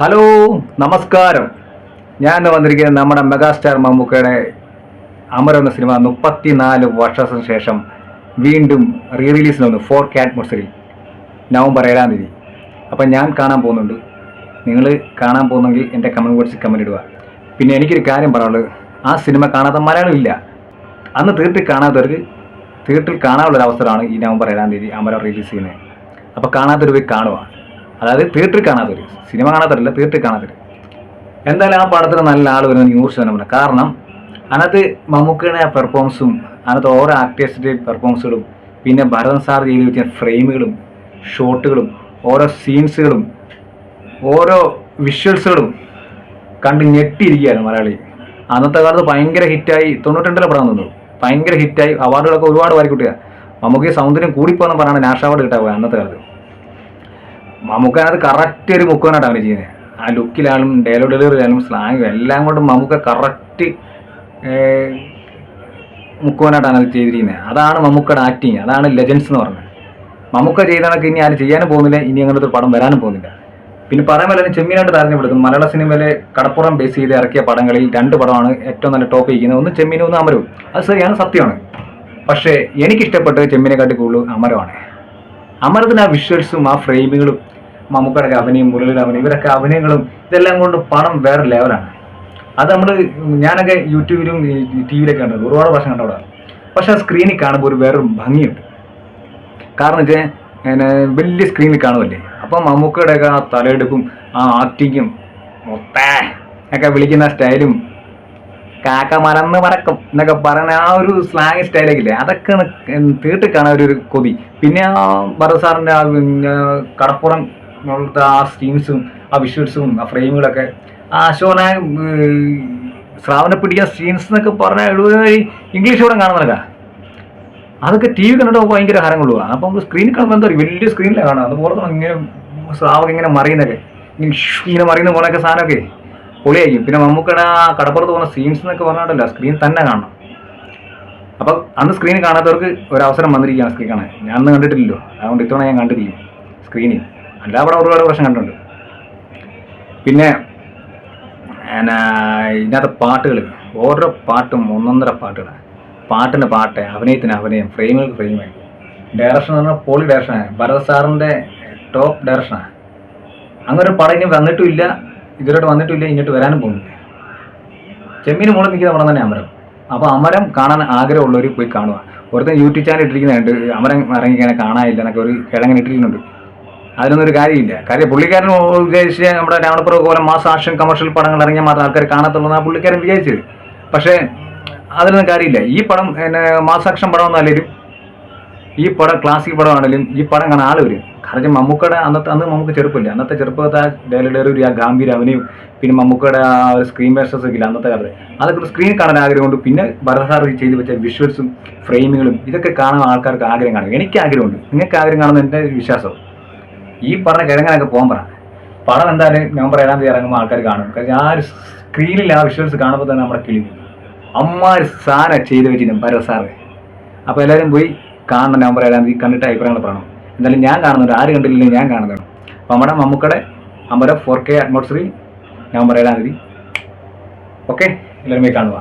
Hello നമസ്കാരം. ഞാൻ വന്നിരിക്കുന്നത് നമ്മുടെ മെഗാസ്റ്റാർ മമ്മൂക്കയുടെ അമർ എന്ന സിനിമ മുപ്പത്തിനാല് വർഷത്തിന് ശേഷം വീണ്ടും റീ റിലീസിന് വന്നു ഫോർ മൊസറിൽ നവംബർ ഏഴാം തീയതി. അപ്പം ഞാൻ കാണാൻ പോകുന്നുണ്ട്. നിങ്ങൾ കാണാൻ പോകുന്നെങ്കിൽ എന്റെ കമന്റ് ബോക്സിൽ കമന്റ് ഇടുക. പിന്നെ എനിക്കൊരു കാര്യം പറയാനുള്ളത്. ആ സിനിമ കാണാത്ത മലയാളം ഇല്ല. അന്ന് തീർത്തിൽ കാണാത്തവർക്ക് തീർത്തിൽ കാണാനുള്ളൊരു അവസരമാണ് ഈ നവംബർ ഏഴാം തീയതി അമരം റിലീസ് ചെയ്യുന്നത്. അപ്പോൾ കാണാത്തൊരു പോയി കാണുക. അതായത് തിയേറ്ററിൽ കാണാത്തവർ സിനിമ കാണാത്തവരല്ല തിയേറ്ററിൽ കാണാത്തവർ എന്തായാലും ആ പടത്തിന് നല്ല ആൾ വരുന്ന ന്യൂസ് തന്നെ കാരണം അതിനകത്ത് മമ്മൂക്കയുടെ പെർഫോമൻസും അതിനകത്ത് ഓരോ ആക്ടേഴ്സിന്റെ പെർഫോമൻസുകളും പിന്നെ ഭരതൻ സാർ ചെയ്ത് വെച്ച ഫ്രെയിമുകളും ഷോട്ടുകളും ഓരോ സീൻസുകളും ഓരോ വിഷ്വൽസുകളും കണ്ട് ഞെട്ടിയിരിക്കുകയാണ് മലയാളി. അന്നത്തെ കാലത്ത് ഭയങ്കര ഹിറ്റായി തൊണ്ണൂറ്റിരണ്ടിലെ പടം തന്നു ഭയങ്കര ഹിറ്റായി അവാർഡുകളൊക്കെ ഒരുപാട് വാരി കിട്ടുക സൗന്ദര്യം കൂടിപ്പോന്ന് പറഞ്ഞാണ് നാഷണൽ അവാർഡ് കിട്ടാൻ പോയത് അന്നത്തെ കാലത്ത്. മമ്മൂക്ക അതിനകത്ത് കറക്റ്റ് ഒരു മുക്കുവനായിട്ടാണ് അവന് ചെയ്യുന്നത് ആ ലുക്കിലായാലും ഡയലോഗ് ഡെലിവറി ആയാലും സ്ലാങ്ങും എല്ലാം കൊണ്ടും മമ്മൂക്ക കറക്റ്റ് മുക്കുവാനായിട്ടാണ് അത് ചെയ്തിരിക്കുന്നത് അതാണ് മമ്മൂക്കയുടെ ആക്ടിങ് അതാണ് ലെജൻസ് എന്ന് പറഞ്ഞത് മമ്മൂക്ക ചെയ്ത ഇനി ആരും ചെയ്യാനും പോകുന്നില്ല ഇനി അങ്ങനത്തെ ഒരു പടം വരാനും പോകുന്നില്ല. പിന്നെ പറയാൻ പോലെ ചെമ്മീനായിട്ട് താരതമ്യപ്പെടുത്തും. മലയാള സിനിമയിലെ കടപ്പുറം ബേസ് ചെയ്ത് ഇറക്കിയ പടങ്ങളിൽ രണ്ട് പടമാണ് ഏറ്റവും നല്ല ടോപ്പ് ചെയ്യുന്നത് ഒന്ന് ചെമ്മീനും ഒന്ന് അമരവും. അത് ശരിയാണ് സത്യമാണ്. പക്ഷേ എനിക്കിഷ്ടപ്പെട്ടത് ചെമ്മീനെക്കാട്ടി കൂടുതൽ അമരമാണ്. അമരത്തിന് ആ വിഷ്വൽസും ആ ഫ്രെയിമുകളും മമ്മൂക്കയുടെ അഭിനയം മുരളിയുടെ അഭിനയം ഇവരൊക്കെ അഭിനയങ്ങളും ഇതെല്ലാം കൊണ്ട് പണം വേറെ ലെവലാണ് അത് നമ്മൾ ഞാനൊക്കെ യൂട്യൂബിലും ടി വിയിലൊക്കെ കണ്ടത് ഒരുപാട് വർഷം കണ്ടവിടെ. പക്ഷെ ആ സ്ക്രീനിൽ കാണുമ്പോൾ ഒരു വേറൊരു ഭംഗിയുണ്ട്. കാരണം വെച്ചാൽ വലിയ സ്ക്രീനിൽ കാണുമല്ലേ അപ്പം മമ്മൂക്കയുടെ ഒക്കെ ആ തലയെടുപ്പും ആ ആക്ടിങ്ങും മൊത്തേ ഒക്കെ വിളിക്കുന്ന സ്റ്റൈലും കാക്ക മലന്ന് മറക്കും എന്നൊക്കെ പറയുന്ന ആ ഒരു സ്ലാങ് സ്റ്റൈലൊക്കെ ഇല്ലേ? അതൊക്കെ തീട്ടിക്കാണ് ഒരു കൊതി. പിന്നെ ആ ഭരത് സാറിന്റെ ആ കടപ്പുറം പോലത്തെ ആ സ്റ്റീംസും ആ വിഷ്വൽസും ആ ഫ്രെയിമുകളൊക്കെ ആ അശോന പിടിക്കുക സീൻസ് എന്നൊക്കെ പറഞ്ഞാൽ ഇംഗ്ലീഷ് കൂടെ കാണുന്നില്ല അതൊക്കെ ടി വി കണ്ടിട്ട് ഭയങ്കര ഹരം കൊള്ളുക അപ്പം നമുക്ക് സ്ക്രീനിൽ കാണുമ്പോൾ എന്താ പറയുക വലിയ സ്ക്രീനിലാണ് കാണുക. അതുപോലെ തന്നെ ഇങ്ങനെ സ്രാവൊക്കെ ഇങ്ങനെ മറിയുന്നൊക്കെ. ഇങ്ങനെ മറിയുന്ന പോലെയൊക്കെ സാധനമൊക്കെ പൊളിയായിരിക്കും. പിന്നെ മമ്മൂക്കയുടെ ആ കടപ്പുറത്ത് പോകുന്ന സീൻസ് എന്നൊക്കെ പറഞ്ഞിട്ടല്ല സ്ക്രീൻ തന്നെ കാണണം. അപ്പം അന്ന് സ്ക്രീൻ കാണാത്തവർക്ക് ഒരു അവസരം വന്നിരിക്കുകയാണ് സ്ക്രീൻ കാണാൻ. ഞാൻ അന്ന് കണ്ടിട്ടില്ലല്ലോ. അതുകൊണ്ട് ഇത്തവണ ഞാൻ കണ്ടിരിക്കും സ്ക്രീനിൽ അല്ല അവിടെ ഒരുപാട് പ്രശ്നം കണ്ടിട്ടുണ്ട്. പിന്നെ ഇതിനകത്ത് പാട്ടുകൾ ഓരോ പാട്ടും ഒന്നൊന്നര പാട്ടുകളാണ് പാട്ടിന് പാട്ട് അഭിനയത്തിന് അഭിനയം ഫ്രെയിമുകൾക്ക് ഫ്രെയിം ഡയറക്ഷൻ എന്ന് പറഞ്ഞാൽ പോളി ഡയറക്ഷനാണ് ഭരത് സാറിന്റെ ടോപ്പ് ഡയറക്ഷനാണ് അങ്ങനെ പടം ഇനി വന്നിട്ടുമില്ല ഇതുവരെയായിട്ട് വന്നിട്ടും ഇങ്ങോട്ട് വരാനും പോകുന്നില്ല. ചെമ്മീന് മുകളിൽ നിൽക്കുന്ന പടം തന്നെ അമരം. അപ്പോൾ അമരം കാണാൻ ആഗ്രഹമുള്ളവർ പോയി കാണുക. ഒരുത്തൻ യൂട്യൂബ് ചാനൽ ഇട്ടിരിക്കുന്നുണ്ട് അമരം ഇറങ്ങിക്കാനെ കാണാനില്ല എന്നൊക്കെ ഒരു കിഴങ്ങനെ ഇട്ടിരിക്കുന്നുണ്ട്. അതിനൊന്നും ഒരു കാര്യമില്ല. കാര്യം പുള്ളിക്കാരൻ ഉദ്ദേശിച്ച നമ്മുടെ രാവണപ്പുറം കോലം മാസ് ആക്ഷൻ കമേഴ്ഷ്യൽ പടങ്ങൾ ഇറങ്ങിയാൽ മാത്രം ആൾക്കാർ കാണത്തുള്ളൂ എന്നാണ് പുള്ളിക്കാരൻ വിചാരിച്ചത്. പക്ഷേ അതിനൊന്നും കാര്യമില്ല. ഈ പടം പിന്നെ മാസ് ആക്ഷൻ പടം അല്ലെങ്കിലും ഈ പടം ക്ലാസിക് പടമാണെങ്കിലും ഈ പടം കാണാൻ ആൾ വരും. കാരണം മമ്മൂക്കയുടെ അന്നത്തെ അന്ന് നമുക്ക് ചെറുപ്പമില്ല. അന്നത്തെ ചെറുപ്പത്തെ ആ ഡയലഡറി ആ ഗാംഭീര അവനെയും പിന്നെ മമ്മൂക്കയുടെ ആ സ്ക്രീൻ വേഷസ് ഒക്കെ അന്നത്തെ കാലത്ത്. അതൊക്കെ സ്ക്രീൻ കാണാൻ ആഗ്രഹമുണ്ട്. പിന്നെ ഭരസാർ ചെയ്ത് വെച്ച വിഷ്വൽസും ഫ്രെയിമുകളും ഇതൊക്കെ കാണാൻ ആൾക്കാർക്ക് ആഗ്രഹം കാണും. എനിക്ക് ആഗ്രഹമുണ്ട്. നിങ്ങൾക്ക് ആഗ്രഹം കാണുന്ന എന്റെ വിശ്വാസം. ഈ പറഞ്ഞ കിഴങ്ങനൊക്കെ പോകാൻ പറ. പടം എന്തായാലും നവംബർ ഏഴാം തീയതി ഇറങ്ങുമ്പോൾ ആൾക്കാർ കാണും. കാരണം ആ ഒരു സ്ക്രീനിൽ ആ വിഷ്വൽസ് കാണുമ്പോൾ തന്നെ നമ്മുടെ കിളി അമ്മാര് സാര ചെയ്ത് വെച്ചിരുന്നു ഭരത് സാറ് അപ്പോൾ എല്ലാവരും പോയി കാണണം നവംബർ ഏഴാം തീയതി കണ്ടിട്ട് അഭിപ്രായങ്ങൾ പറയണം. എന്തായാലും ഞാൻ കാണുന്നുണ്ട് ആര് കണ്ടില്ലെങ്കിൽ ഞാൻ കാണുന്നതാണ് അപ്പം നമ്മുടെ മമ്മൂക്കടെ അമ്പരം ഫോർ കെ അറ്റ്മോസ്ഫിയർ നവംബർ ഏഴാം തീയതി ഓക്കെ എല്ലാവരും പോയി കാണുക.